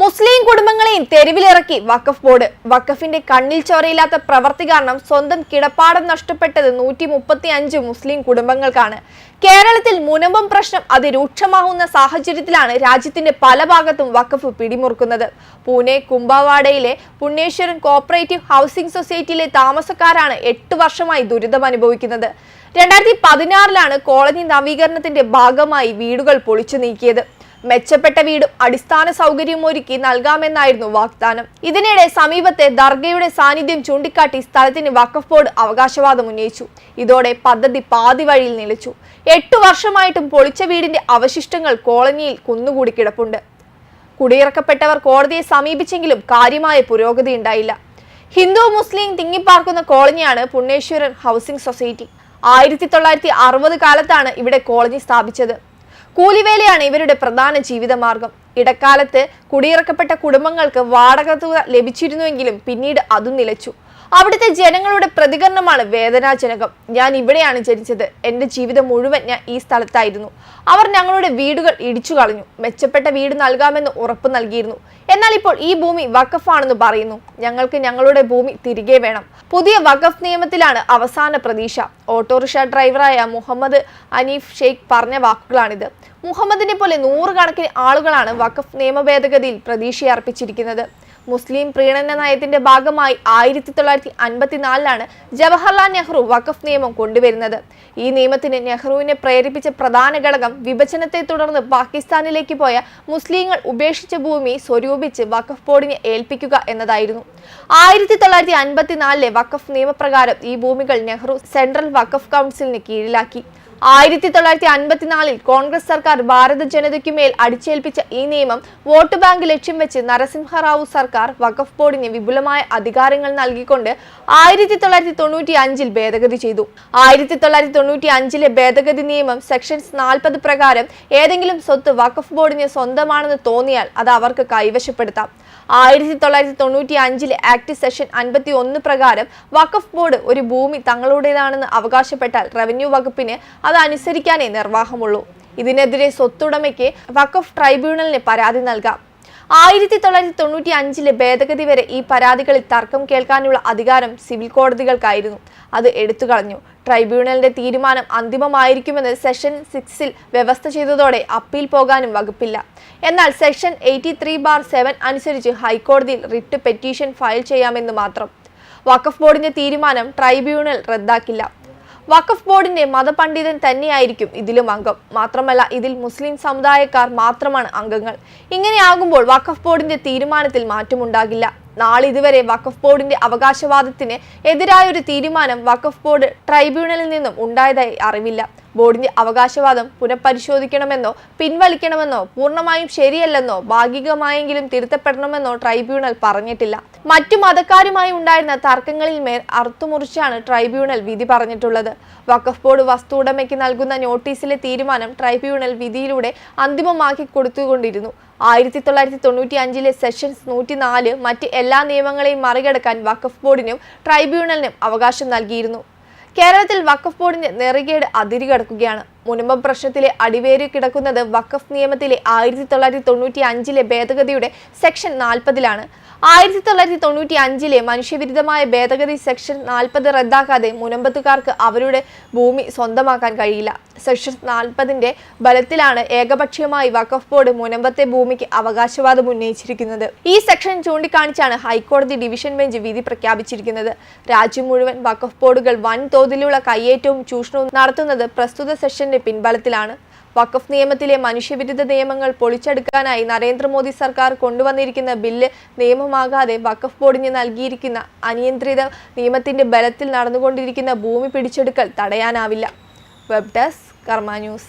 മുസ്ലിം കുടുംബങ്ങളെയും തെരുവിലിറക്കി വഖഫ് ബോർഡ്. വഖഫിന്റെ കണ്ണിൽ ചോരയില്ലാത്ത പ്രവർത്തി കാരണം സ്വന്തം കിടപ്പാടം നഷ്ടപ്പെട്ടത് നൂറ്റി മുപ്പത്തി അഞ്ച് മുസ്ലിം കുടുംബങ്ങൾക്കാണ്. കേരളത്തിൽ മുനമ്പം പ്രശ്നം അതിരൂക്ഷമാകുന്ന സാഹചര്യത്തിലാണ് രാജ്യത്തിന്റെ പല ഭാഗത്തും വഖഫ് പിടിമുറുക്കുന്നത്. പൂനെ കുംഭവാഡയിലെ പുണ്ണേശ്വരൻ കോപ്പറേറ്റീവ് ഹൗസിംഗ് സൊസൈറ്റിയിലെ താമസക്കാരാണ് എട്ട് വർഷമായി ദുരിതം അനുഭവിക്കുന്നത്. രണ്ടായിരത്തി പതിനാറിലാണ് കോളനി നവീകരണത്തിന്റെ ഭാഗമായി വീടുകൾ പൊളിച്ചു നീക്കിയത്. മെച്ചപ്പെട്ട വീടും അടിസ്ഥാന സൗകര്യവും ഒരുക്കി നൽകാമെന്നായിരുന്നു വാഗ്ദാനം. ഇതിനിടെ സമീപത്തെ ദർഗയുടെ സാന്നിധ്യം ചൂണ്ടിക്കാട്ടി സ്ഥലത്തിന് വഖഫ് ബോർഡ് അവകാശവാദം ഉന്നയിച്ചു. ഇതോടെ പദ്ധതി പാതി വഴിയിൽ നിലച്ചു. എട്ടു വർഷമായിട്ടും പൊളിച്ച വീടിന്റെ അവശിഷ്ടങ്ങൾ കോളനിയിൽ കുന്നുകൂടി കിടപ്പുണ്ട്. കുടിയിറക്കപ്പെട്ടവർ കോടതിയെ സമീപിച്ചെങ്കിലും കാര്യമായ പുരോഗതി ഉണ്ടായില്ല. ഹിന്ദു മുസ്ലിം തിങ്ങിപ്പാർക്കുന്ന കോളനിയാണ് പുണ്ണേശ്വരൻ ഹൗസിംഗ് സൊസൈറ്റി. ആയിരത്തി തൊള്ളായിരത്തി അറുപത് കാലത്താണ് ഇവിടെ കോളനി സ്ഥാപിച്ചത്. കൂലിവേലയാണ് ഇവരുടെ പ്രധാന ജീവിതമാർഗം. ഇടക്കാലത്ത് കുടിയിറക്കപ്പെട്ട കുടുംബങ്ങൾക്ക് വാടക തുക ലഭിച്ചിരുന്നുവെങ്കിലും പിന്നീട് അതും നിലച്ചു. അവിടുത്തെ ജനങ്ങളുടെ പ്രതികരണമാണ് വേദനാജനകം. ഞാൻ ഇവിടെയാണ് ജനിച്ചത്. എന്റെ ജീവിതം മുഴുവൻ ഞാൻ ഈ സ്ഥലത്തായിരുന്നു. അവർ ഞങ്ങളുടെ വീടുകൾ ഇടിച്ചു കളഞ്ഞു. മെച്ചപ്പെട്ട വീട് നൽകാമെന്ന് ഉറപ്പ് നൽകിയിരുന്നു. എന്നാൽ ഇപ്പോൾ ഈ ഭൂമി വഖഫാണെന്ന് പറയുന്നു. ഞങ്ങൾക്ക് ഞങ്ങളുടെ ഭൂമി തിരികെ വേണം. പുതിയ വഖഫ് നിയമത്തിലാണ് അവസാന പ്രതീക്ഷ. ഓട്ടോറിക്ഷ ഡ്രൈവറായ മുഹമ്മദ് അനീഫ് ഷെയ്ഖ് പറഞ്ഞ വാക്കുകളാണിത്. മുഹമ്മദിനെ പോലെ നൂറുകണക്കിന് ആളുകളാണ് വഖഫ് നിയമ ഭേദഗതിയിൽ പ്രതീക്ഷയർപ്പിച്ചിരിക്കുന്നത്. മുസ്ലിം പ്രീണന നയത്തിന്റെ ഭാഗമായി ആയിരത്തി തൊള്ളായിരത്തി അൻപത്തിനാലിലാണ് ജവഹർലാൽ നെഹ്റു വഖഫ് നിയമം കൊണ്ടുവരുന്നത്. ഈ നിയമത്തിന് നെഹ്റുവിനെ പ്രേരിപ്പിച്ച പ്രധാന ഘടകം വിഭജനത്തെ തുടർന്ന് പാകിസ്ഥാനിലേക്ക് പോയ മുസ്ലിങ്ങൾ ഉപേക്ഷിച്ച ഭൂമി സ്വരൂപിച്ച് വഖഫ് ബോർഡിനെ ഏൽപ്പിക്കുക എന്നതായിരുന്നു. ആയിരത്തി തൊള്ളായിരത്തി അൻപത്തിനാലിലെ വഖഫ് നിയമപ്രകാരം ഈ ഭൂമികൾ നെഹ്റു സെൻട്രൽ വഖഫ് കൗൺസിലിന് കീഴിലാക്കി. ആയിരത്തി തൊള്ളായിരത്തി അൻപത്തിനാലിൽ കോൺഗ്രസ് സർക്കാർ ഭാരത ജനതയ്ക്കുമേൽ അടിച്ചേൽപ്പിച്ച ഈ നിയമം വോട്ട് ബാങ്ക് ലക്ഷ്യം വെച്ച് നരസിംഹറാവു സർക്കാർ വഖഫ് ബോർഡിന് വിപുലമായ അധികാരങ്ങൾ നൽകിക്കൊണ്ട് ആയിരത്തി തൊള്ളായിരത്തി തൊണ്ണൂറ്റി അഞ്ചിൽ ഭേദഗതി ചെയ്തു. ആയിരത്തി തൊള്ളായിരത്തി തൊണ്ണൂറ്റി അഞ്ചിലെ ഭേദഗതി നിയമം സെക്ഷൻസ് നാൽപ്പത് പ്രകാരം ഏതെങ്കിലും സ്വത്ത് വഖഫ് ബോർഡിന് സ്വന്തമാണെന്ന് തോന്നിയാൽ അത് അവർക്ക് കൈവശപ്പെടുത്താം. ആയിരത്തി തൊള്ളായിരത്തി തൊണ്ണൂറ്റി അഞ്ചിലെ ആക്ട് സെഷൻ അൻപത്തി ഒന്ന് പ്രകാരം വഖഫ് ബോർഡ് ഒരു ഭൂമി തങ്ങളുടേതാണെന്ന് അവകാശപ്പെട്ടാൽ റവന്യൂ വകുപ്പിന് അത് അനുസരിക്കാനേ നിർവാഹമുള്ളൂ. ഇതിനെതിരെ സ്വത്തുടമയ്ക്ക് വഖഫ് ട്രൈബ്യൂണലിന് പരാതി നൽകാം. ആയിരത്തി തൊള്ളായിരത്തി തൊണ്ണൂറ്റി അഞ്ചിലെ ഭേദഗതി വരെ ഈ പരാതികളിൽ തർക്കം കേൾക്കാനുള്ള അധികാരം സിവിൽ കോടതികൾക്കായിരുന്നു. അത് എടുത്തു കളഞ്ഞു. ട്രൈബ്യൂണലിന്റെ തീരുമാനം അന്തിമമായിരിക്കുമെന്ന് സെഷൻ സിക്സിൽ വ്യവസ്ഥ ചെയ്തതോടെ അപ്പീൽ പോകാനും വകുപ്പില്ല. എന്നാൽ section eighty three bar seven അനുസരിച്ച് ഹൈക്കോടതിയിൽ റിട്ട് പെറ്റീഷൻ ഫയൽ ചെയ്യാമെന്ന് മാത്രം. വഖഫ് ബോർഡിന്റെ തീരുമാനം ട്രൈബ്യൂണൽ റദ്ദാക്കില്ല. വഖഫ് ബോർഡിന്റെ മതപണ്ഡിതൻ തന്നെയായിരിക്കും ഇതിലും അംഗം. മാത്രമല്ല ഇതിൽ മുസ്ലിം സമുദായക്കാർ മാത്രമാണ് അംഗങ്ങൾ. ഇങ്ങനെയാകുമ്പോൾ വഖഫ് ബോർഡിന്റെ തീരുമാനത്തിൽ മാറ്റമുണ്ടാകില്ല. നാളിതുവരെ വഖഫ് ബോർഡിന്റെ അവകാശവാദത്തിന് എതിരായ ഒരു തീരുമാനം വഖഫ് ബോർഡ് ട്രൈബ്യൂണലിൽ നിന്നും ഉണ്ടായതായി അറിവില്ല. ബോർഡിന്റെ അവകാശവാദം പുനഃപരിശോധിക്കണമെന്നോ പിൻവലിക്കണമെന്നോ പൂർണമായും ശരിയല്ലെന്നോ ഭാഗികമായെങ്കിലും തിരുത്തപ്പെടണമെന്നോ ട്രൈബ്യൂണൽ പറഞ്ഞിട്ടില്ല. മറ്റു മതക്കാരുമായി ഉണ്ടായിരുന്ന തർക്കങ്ങളിൽ മേൽ അറുത്തുമുറിച്ചാണ് ട്രൈബ്യൂണൽ വിധി പറഞ്ഞിട്ടുള്ളത്. വഖഫ് ബോർഡ് വസ്തു ഉടമയ്ക്ക് നൽകുന്ന നോട്ടീസിലെ തീരുമാനം ട്രൈബ്യൂണൽ വിധിയിലൂടെ അന്തിമമാക്കി കൊടുത്തുകൊണ്ടിരുന്നു. ആയിരത്തി തൊള്ളായിരത്തി തൊണ്ണൂറ്റി അഞ്ചിലെ സെഷൻസ് നൂറ്റി നാല് മറ്റ് എല്ലാ നിയമങ്ങളെയും മറികടക്കാൻ വഖഫ് ബോർഡിനും ട്രൈബ്യൂണലിനും അവകാശം നൽകിയിരുന്നു. കേരളത്തിൽ വഖഫ് ബോർഡിന്റെ നെറികേട് അതിരുകടക്കുകയാണ്. മുനമ്പം പ്രശ്നത്തിലെ അടിവേരി കിടക്കുന്നത് വഖഫ് നിയമത്തിലെ ആയിരത്തി തൊള്ളായിരത്തി തൊണ്ണൂറ്റി അഞ്ചിലെ ഭേദഗതിയുടെ സെക്ഷൻ നാൽപ്പതിലാണ്. ആയിരത്തി തൊള്ളായിരത്തി തൊണ്ണൂറ്റി അഞ്ചിലെ മനുഷ്യവിരുദ്ധമായ ഭേദഗതി സെക്ഷൻ നാൽപ്പത് റദ്ദാക്കാതെ മുനമ്പത്തുകാർക്ക് അവരുടെ ഭൂമി സ്വന്തമാക്കാൻ കഴിയില്ല. സെക്ഷൻ നാൽപ്പതിന്റെ ബലത്തിലാണ് ഏകപക്ഷീയമായി വഖഫ് ബോർഡ് മുനമ്പത്തെ ഭൂമിക്ക് അവകാശവാദം ഉന്നയിച്ചിരിക്കുന്നത്. ഈ സെക്ഷൻ ചൂണ്ടിക്കാണിച്ചാണ് ഹൈക്കോടതി ഡിവിഷൻ ബെഞ്ച് വിധി പ്രഖ്യാപിച്ചിരിക്കുന്നത്. രാജ്യം മുഴുവൻ വഖഫ് ബോർഡുകൾ വൻതോതിലുള്ള കയ്യേറ്റവും ചൂഷണവും നടത്തുന്നത് പ്രസ്തുത സെക്ഷന്റെ പിൻബലത്തിലാണ്. വഖഫ് നിയമത്തിലെ മനുഷ്യവിരുദ്ധ നിയമങ്ങൾ പൊളിച്ചെടുക്കാനായി നരേന്ദ്രമോദി സർക്കാർ കൊണ്ടുവന്നിരിക്കുന്ന ബില്ല് നിയമമാകാതെ വഖഫ് ബോർഡിന് നൽകിയിരിക്കുന്ന അനിയന്ത്രിത നിയമത്തിന്റെ ബലത്തിൽ നടന്നുകൊണ്ടിരിക്കുന്ന ഭൂമി പിടിച്ചെടുക്കൽ തടയാനാവില്ല. Web desk Karma news.